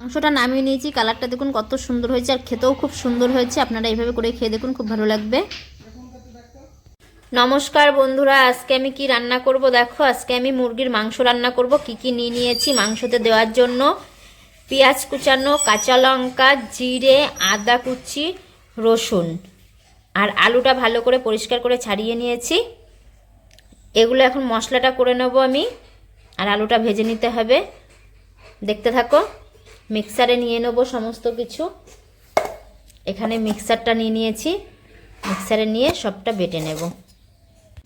মাংসটা নামিয়ে নিয়েছি, কালারটা দেখুন কত সুন্দর হয়েছে আর খেতেও খুব সুন্দর হয়েছে। আপনারা এইভাবে করে খেয়ে দেখুন, খুব ভালো লাগবে। নমস্কার বন্ধুরা, আজকে আমি কি রান্না করব দেখো? আজকে আমি মুরগির মাংস রান্না করব। কি কি নিয়ে নিয়েছি মাংসতে দেওয়ার জন্য? পেঁয়াজ কুচানো, কাঁচা লঙ্কা, জিরে, আদা কুচি, রসুন। আর আলুটা ভালো করে পরিষ্কার করে ছাড়িয়ে নিয়েছি। এগুলো এখন মশলাটা করে নেব আমি। আর আলুটা ভেজে নিতে হবে। দেখতে থাকো। মিক্সারে নিয়ে নেব সমস্ত কিছু। এখানে মিক্সারটা নিয়ে নিয়েছি। মিক্সারে নিয়ে সবটা বেটে নেব।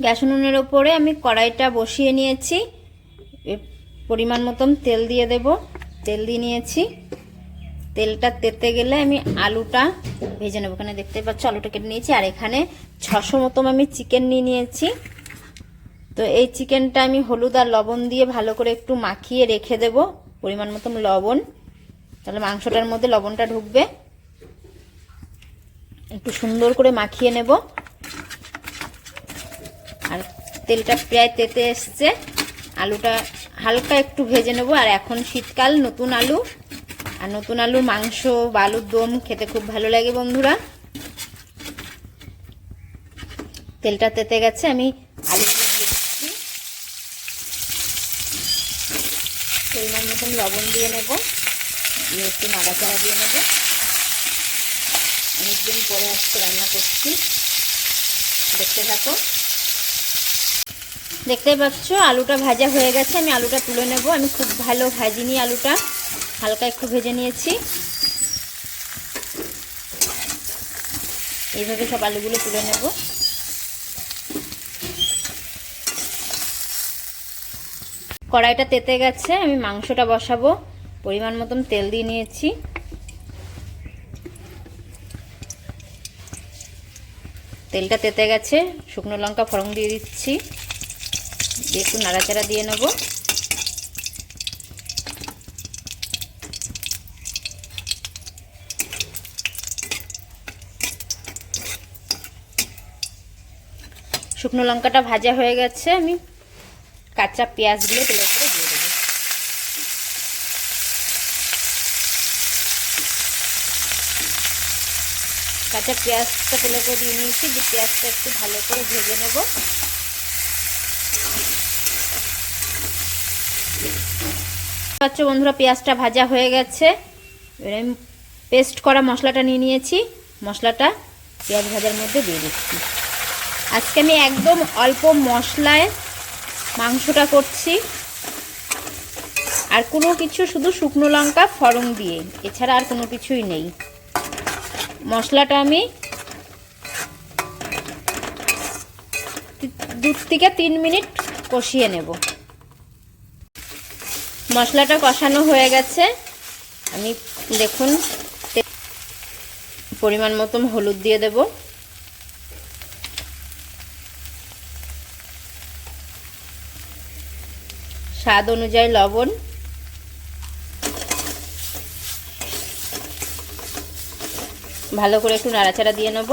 গ্যাস উনুনের ওপরে আমি কড়াইটা বসিয়ে নিয়েছি। পরিমাণ মতন তেল দিয়ে দেব। তেল দিয়ে নিয়েছি। তেলটা তেতে গেলে আমি আলুটা ভেজে নেব। এখানে দেখতে পাচ্ছ, আলুটা কেটে নিয়েছি। আর এখানে ছশো মতন আমি চিকেন নিয়ে নিয়েছি। তো এই চিকেনটা আমি হলুদ আর লবণ দিয়ে ভালো করে একটু মাখিয়ে রেখে দেব। পরিমাণ মতন লবণ। তাহলে মাংসটার মধ্যে লবণটা ঢুকবে। একটু সুন্দর করে মাখিয়ে নেব। আর তেলটা প্রায় তেতে এসছে। আলুটা হালকা একটু ভেজে নেব। আর এখন শীতকাল, নতুন আলু। আর নতুন আলুর মাংস বা আলুর দম খেতে খুব ভালো লাগে বন্ধুরা। তেলটা তেতে গেছে, আমি আলু দিচ্ছি মতন লবণ দিয়ে নেব। দিয়ে একটু নাড়াচাড়া দিয়ে নেব। অনেকদিন পরে আজকে রান্না করছি। দেখতে থাকো। দেখতেই পাচ্ছ, আলুটা ভাজা হয়ে গেছে। আমি আলুটা তুলে নেব। আমি খুব ভালো ভাজিনি আলুটা। হালকা একটু ভেজে নিয়েছি। এইভাবে সব আলুগুলো তুলে নেব। কড়াইটা তেতে গেছে। আমি মাংসটা বসাবো। পরিমাণ মতন তেল দিয়ে নিয়েছি। তেলটা তেতে গেছে, শুকনো লঙ্কা, ফোড়ন দিয়ে দিচ্ছি। দিয়ে একটু নাড়াচাড়া দিয়ে নেব। শুকনো লঙ্কাটা ভাজা হয়ে গেছে, আমি কাঁচা পেঁয়াজগুলো তেলের করে দিয়ে দেবো কাঁচা পেঁয়াজটা তেলে করে দিয়ে নিয়েছি, যে পেঁয়াজটা একটু ভালো করে ভেজে নেব। পাচ্ছ বন্ধুরা, পেঁয়াজটা ভাজা হয়ে গেছে। এবার আমি পেস্ট করা মশলাটা নিয়ে নিয়েছি। মশলাটা পেঁয়াজ ভাজার মধ্যে দিয়ে দিচ্ছি। আজকে আমি একদম অল্প মশলায় মাংসটা করছি। আর কোনো কিছু, শুধু শুকনো লঙ্কা ফড়ং দিয়ে। এছাড়া আর কোনো কিছুই নেই। মশলাটা আমি দু থেকে তিন মিনিট কষিয়ে নেব। মশলাটা কষানো হয়ে গেছে। আমি দেখুন পরিমাণ মতন হলুদ দিয়ে দেব। স্বাদ অনুযায়ী লবণ ভালো করে একটু নাড়াচাড়া দিয়ে নেব।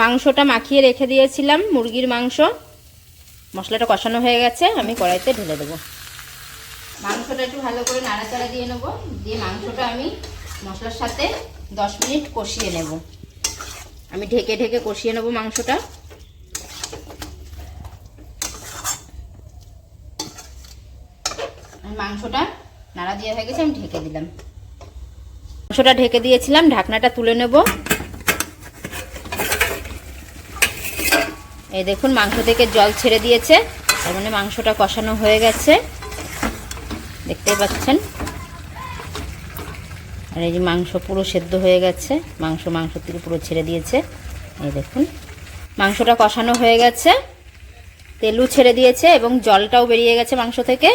মাংসটা মাখিয়ে রেখে দিয়েছিলাম, মুরগির মাংস। মশলাটা কষানো হয়ে গেছে, আমি কড়াইতে ঢেলে দেবো। মাংসটা একটু ভালো করে নাড়াচাড়া দিয়ে নেব, দিয়ে মাংসটা আমি মশলার সাথে দশ মিনিট কষিয়ে নেব। আমি ঢেকে ঢেকে কষিয়ে নেব মাংসটা। মাংসটা নাড়া দিয়ে হয়ে গেছে, আমি ঢেকে দিলাম। মাংসটা ঢেকে দিয়েছিলাম, ঢাকনাটা তুলে নেব। এই দেখুন, মাংস থেকে জল ছেড়ে দিয়েছে, তার মানে মাংসটা কষানো হয়ে গেছে। দেখতেই পাচ্ছেন? আর এই যে মাংস পুরো সেদ্ধ হয়ে গেছে, মাংস মাংস থেকে পুরো ছেড়ে দিয়েছে। এই দেখুন, মাংসটা কষানো হয়ে গেছে, তেলও ছেড়ে দিয়েছে এবং জলটাও বেরিয়ে গেছে মাংস থেকে।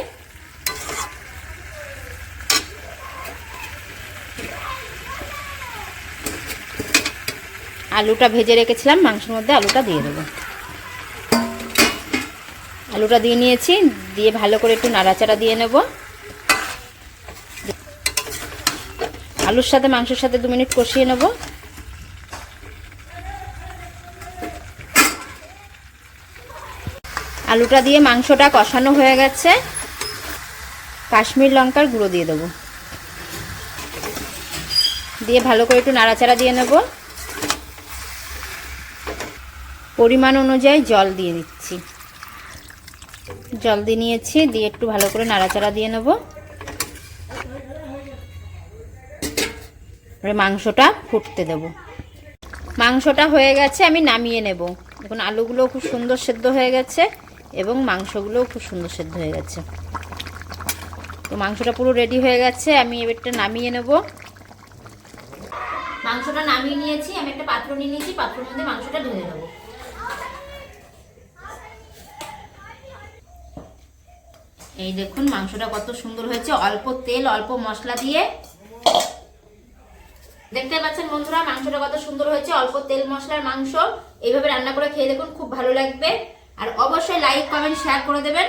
আলুটা ভেজে রেখেছিলাম, মাংসের মধ্যে আলুটা দিয়ে দেবো। আলুটা দিয়ে নিয়েছি, দিয়ে ভালো করে একটু নাড়াচাড়া দিয়ে নেব। আলুর সাথে, মাংসের সাথে দু মিনিট কষিয়ে নেব। আলুটা দিয়ে মাংসটা কষানো হয়ে গেছে। কাশ্মীর লঙ্কার গুঁড়ো দিয়ে দেবো। দিয়ে ভালো করে একটু নাড়াচাড়া দিয়ে নেব। পরিমাণ অনুযায়ী জল দিয়ে দিচ্ছি। জল দিয়ে নিয়েছি, দিয়ে একটু ভালো করে নাড়াচাড়া দিয়ে নেব। মাংসটা ফুটতে দেব। মাংসটা হয়ে গেছে, আমি নামিয়ে নেব। দেখুন আলুগুলো খুব সুন্দর সেদ্ধ হয়ে গেছে এবং মাংসগুলোও খুব সুন্দর সেদ্ধ হয়ে গেছে। তো মাংসটা পুরো রেডি হয়ে গেছে, আমি এবারটা নামিয়ে নেব। মাংসটা নামিয়ে নিয়েছি, আমি একটা পাত্র নিয়ে নিয়েছি, পাত্রের মধ্যে মাংসটা ঢেলে দেবো। এই দেখুন, মাংসটা কত সুন্দর হয়েছে। অল্প তেল, অল্প মশলা দিয়ে। দেখতে পাচ্ছেন বন্ধুরা, মাংসটা কত সুন্দর হয়েছে। অল্প তেল, মশলার মাংস। এইভাবে রান্না করে খেয়ে দেখুন, খুব ভালো লাগবে। আর অবশ্যই লাইক কমেন্ট শেয়ার করে দেবেন।